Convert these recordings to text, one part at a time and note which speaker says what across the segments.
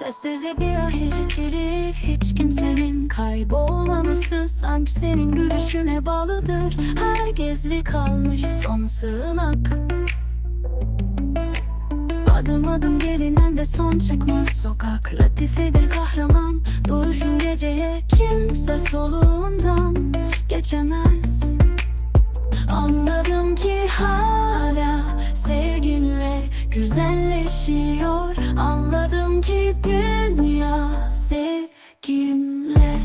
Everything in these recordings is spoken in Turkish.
Speaker 1: Sessizce bir ahir içerir Hiç kimsenin kaybolmaması Sanki senin gülüşüne bağlıdır. Her gezli kalmış son sığınak. Adım adım gelinen de son çıkmaz. Sokak Latifedir kahraman. Duruşun geceye kimse soluğundan geçemez. Anladım ki hala sevginle güzelleşiyor. Anladım ki dünya sevginle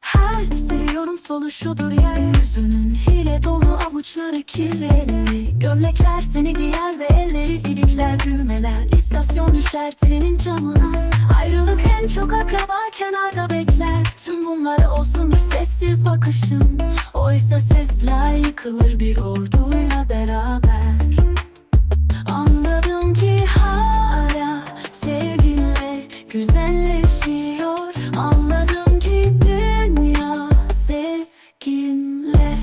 Speaker 1: her seviyorum soluşudur yeryüzünün Hile dolu avuçları kirli. Gömlekler seni giyer ve elleri ilikler düğmeler İstasyon düşer trenin camına. Ayrılık en çok akraba kenarda bekler. Tüm bunlar olsundur sessiz bakışın Oysa sesler yıkılır bir orduyla beraber Anladım ki dünya sevginle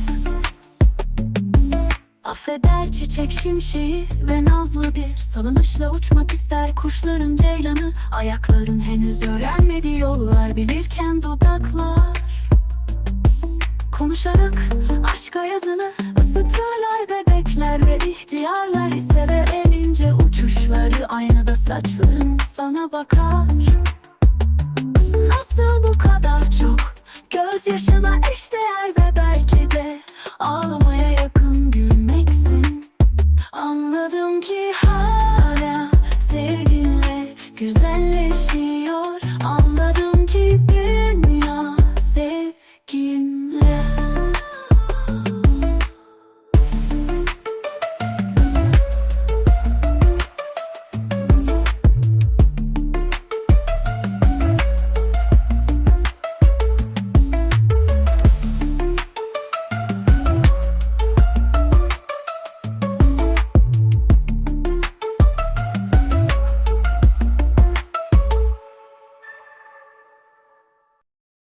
Speaker 1: Affeder çiçek şimşeği ve nazlı bir Salınışla uçmak ister kuşların ceylanı. Ayakların henüz öğrenmediği yollar bilirken dudaklar. Konuşarak aşka yazını ısıtırlar bebekler ve ihtiyarlar Hisseder en ince uçuşları. Aynada saçların sana bakar Nasıl bu kadar çok? Gözyaşına eşdeğer ve belki de ağlamak